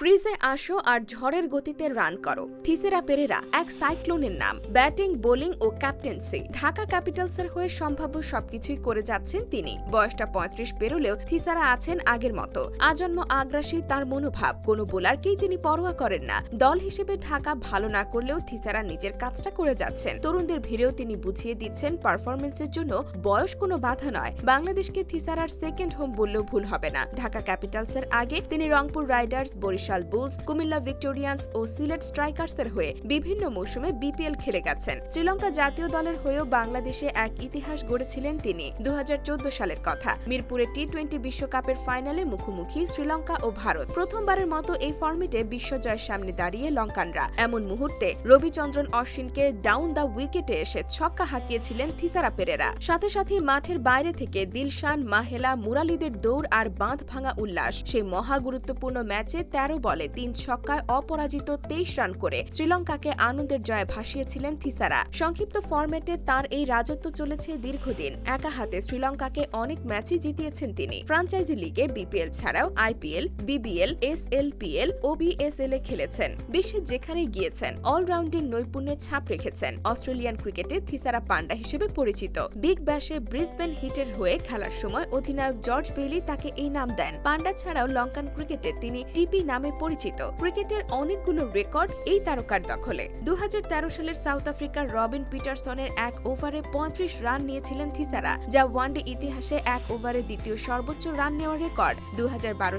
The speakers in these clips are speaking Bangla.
ক্রিজে আসো আর ঝড়ের গতিতে রান করো। থিসেরা পেরেরা, এক সাইক্লোনের নাম। ব্যাটিং, বোলিং ও ক্যাপ্টেন্সি। ঢাকা ক্যাপিটালসের হয়ে সম্ভাব্য সবকিছুই করে যাচ্ছেন তিনি। বয়সটা পঁয়ত্রিশ পেরোলেও থিসারা আছেন আগের মতো। আজন্ম আগ্রাসী তার মনোভাব, কোনো বোলারকেই তিনি পরোয়া করেন না। দল হিসেবে ঢাকা ভালো না করলেও থিসারা নিজের কাজটা করে যাচ্ছেন। তরুণদের ভিড়েও তিনি বুঝিয়ে দিচ্ছেন, পারফরমেন্সের জন্য বয়স কোনো বাধা নয়। বাংলাদেশকে থিসারার সেকেন্ড হোম বললেও ভুল হবে না। ঢাকা ক্যাপিটালসের আগে তিনি Rangpur Riders, Barishal Bulls, Comilla Victorians ও সিলেট স্ট্রাইকার্সের হয়ে বিভিন্ন মৌসুমে বিপিএল খেলে গেছেন। শ্রীলঙ্কা জাতীয় দলের হয়েও বাংলাদেশে এক ইতিহাস গড়েছিলেন তিনি দু সালের কথা। মিরপুরে টি টোয়েন্টি বিশ্বকাপের ফাইনালে মুখোমুখি শ্রীলঙ্কা ও ভারত। প্রথমবারের মতো এই ফর্মেটে বিশ্বজয়ের সামনে দাঁড়িয়ে লঙ্কানরা। এমন মুহূর্তে রবিচন্দ্রন অশ্বিনকে ডাউন দ্য উইকেটে এসে ছক্কা হাঁকিয়েছিলেন থিসারা পেরেরা। সাথে সাথে মাঠের বাইরে থেকে দিলশান, মাহেলা, মুরালিদের দৌড় আর বাঁধ ভাঙা উল্লাস। সেই মহা গুরুত্বপূর্ণ ম্যাচে তেরো বলে তিন ছক্কায় অপরাজিত তেইশ রান করে শ্রীলঙ্কাকে আনন্দের জয়ে ভাসিয়েছিলেন থিসারা। সংক্ষিপ্ত ফরম্যাটে তার এই রাজত্ব চলেছে দীর্ঘদিন। একা হাতে শ্রীলঙ্কাকে অনেক ম্যাচই জিতিয়েছেন তিনি। ফ্রাঞ্চাইজি লিগে বিপিএল ছাড়াও IPL, BBL S L PL ও বিএসএল এ খেলেছেন। বিশ্বের যেখানে গিয়েছেন, অলরাউন্ডিং নৈপুণ্যে ছাপ রেখেছেন। অস্ট্রেলিয়ান ক্রিকেটে থিসারা পান্ডা হিসেবে পরিচিত। বিগ ব্যাশে ব্রিসবেন হিটের হয়ে খেলার সময় অধিনায়ক জর্জ বেলি তাকে এই নাম দেন। পান্ডা ছাড়াও লঙ্কান ক্রিকেটে তিনি টিপি নামে পরিচিত। ক্রিকেটের অনেকগুলো রেকর্ড এই তারকার দখলে। দু হাজার তেরো সালের সাউথ আফ্রিকার রবিন পিটারসনের এক ওভারে পঁয়ত্রিশ রান নিয়েছিলেন থিসারা, যা ওয়ানডে ইতিহাসে এক ওভারে দ্বিতীয় সর্বোচ্চ রান নেওয়ার রেকর্ড। দু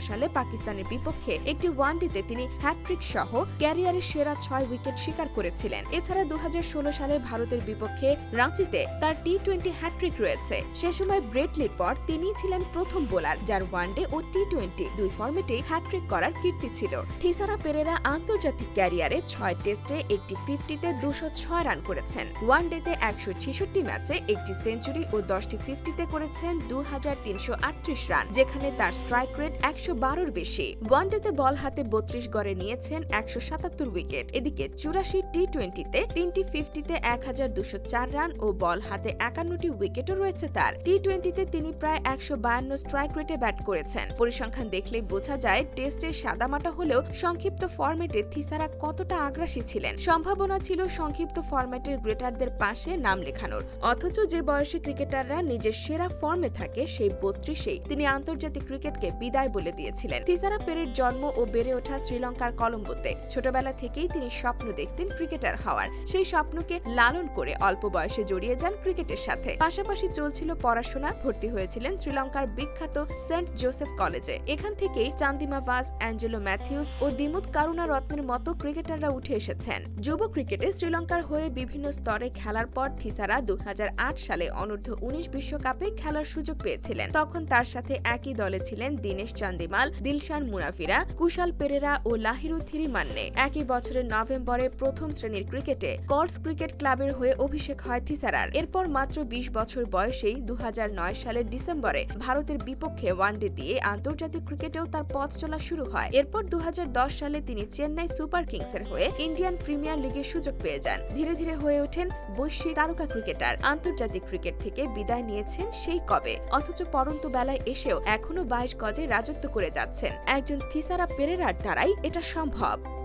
সালে পাকিস্তানের বিপক্ষে একটি ওয়ানডেতে তিনি হ্যাট্রিক সহ ক্যারিয়ারের সেরা ছয় উইকেট শিকার করেছিলেন। এছাড়া দু হাজার ষোলো সালে ভারতের বিপক্ষে রাঁচিতে তার টি টোয়েন্টি হ্যাট্রিক রয়েছে। সে সময় ব্রেটলির পর তিনিই ছিলেন প্রথম বোলার, যার ওয়ানডে ও টি টোয়েন্টি দুই ফর্মেটেই হ্যাট্রিক করার কীর্তি ছিল। থিসারা পেরেরা আন্তর্জাতিক ক্যারিয়ারে ছয় টেস্টে একটি ফিফটিতে দুশো ছয় রান করেছেন। ওয়ানডেতে একশো ছেষট্টি ম্যাচে একটি সেঞ্চুরি ও দশটি ফিফটিতে করেছেন দু হাজার তিনশো আটত্রিশ রান, যেখানে তার স্ট্রাইক রেট একশো বারোর বেশি। ওয়ানডেতে বল হাতে বত্রিশ গড়ে নিয়েছেন একশো সাতাত্তর উইকেট। এদিকে চুরাশি টি টোয়েন্টিতে তিনটি ফিফটিতে এক হাজার রান ও বল হাতে একান্নটি উইকেটও রয়েছে তার। টি টোয়েন্টিতে তিনি প্রায় একশো বায়ান্ন স্ট্রাইক রেটে ব্যাট করেছেন। পরিসংখ্যান দেখলেই বোঝা যায়, টেস্টে সাদামাটা হলেও সংক্ষিপ্ত ফরম্যাটে থিসারা কতটা আগ্রাসী ছিলেন। সম্ভাবনা ছিল সংক্ষিপ্ত ফরম্যাটের গ্রেটারদের পাশে নাম লেখানোর। অথচ যে বয়সী ক্রিকেটাররা নিজের সেরা ফর্মে থাকে, সেই বত্রিশেই তিনি আন্তর্জাতিক ক্রিকেটকে বিদায় বলে দিয়েছিলেন। থিসারা পেরের জন্ম ও বেড়ে ওঠা শ্রীলঙ্কার কলম্বোতে। ছোটবেলা থেকেই তিনি স্বপ্ন দেখতেন ক্রিকেটার হওয়ার। সেই স্বপ্নকে লালন করে অল্প বয়সে জড়িয়ে যান ক্রিকেটের সাথে। পাশাপাশি চলছিল পড়াশোনা, ভর্তি হয়েছিলেন শ্রীলঙ্কার বিখ্যাত সেন্ট জোসেফ কলেজে। এখান থেকেই চান্দিমা ভাস, অ্যাঞ্জেলো ম্যাথিউস ও দিমুত কারুণা রত্নের মতো ক্রিকেটাররা উঠে এসেছেন। যুব ক্রিকেটে শ্রীলঙ্কার হয়ে বিভিন্ন স্তরে খেলার পর থিসারা দু সালে অনূর্ধ্ব উনিশ বিশ্বকাপে খেলার সুযোগ পেয়েছিলেন। তখন তার সাথে একই দলে ছিলেন দীনেশ চান্দিমাল, দিলশান মুনাফিরা, কুশাল পেরেরা ও লাহিরু থিরিমান্নে একই বছরের নভেম্বরে প্রথম শ্রেণির ক্রিকেটে কর্টস ক্রিকেট ক্লাবের হয়ে অভিষেক হয় থিসারার। এরপর মাত্র বিশ বছর বয়সেই দু হাজার নয় সালের ডিসেম্বরে ভারতের বিপক্ষে ওয়ানডে দিয়ে আন্তর্জাতিক ক্রিকেটেও তার পথ চলা শুরু হয়। এরপর দু সালে তিনি চেন্নাই সুপার কিংসের হয়ে ইন্ডিয়ান প্রিমিয়ার লিগের সুযোগ পেয়ে যান। ধীরে ধীরে হয়ে ওঠেন বৈশ্বিক তারকা ক্রিকেটার। আন্তর্জাতিক ক্রিকেট থেকে বিদায় নিয়েছেন সেই কবে। অথচ পরন্ত বেলায় এসেও এখনও বাইশ গজে রাজত্ব করে যাচ্ছেন। একজন থিসারা পেরেরার দ্বারাই এটা সম্ভব।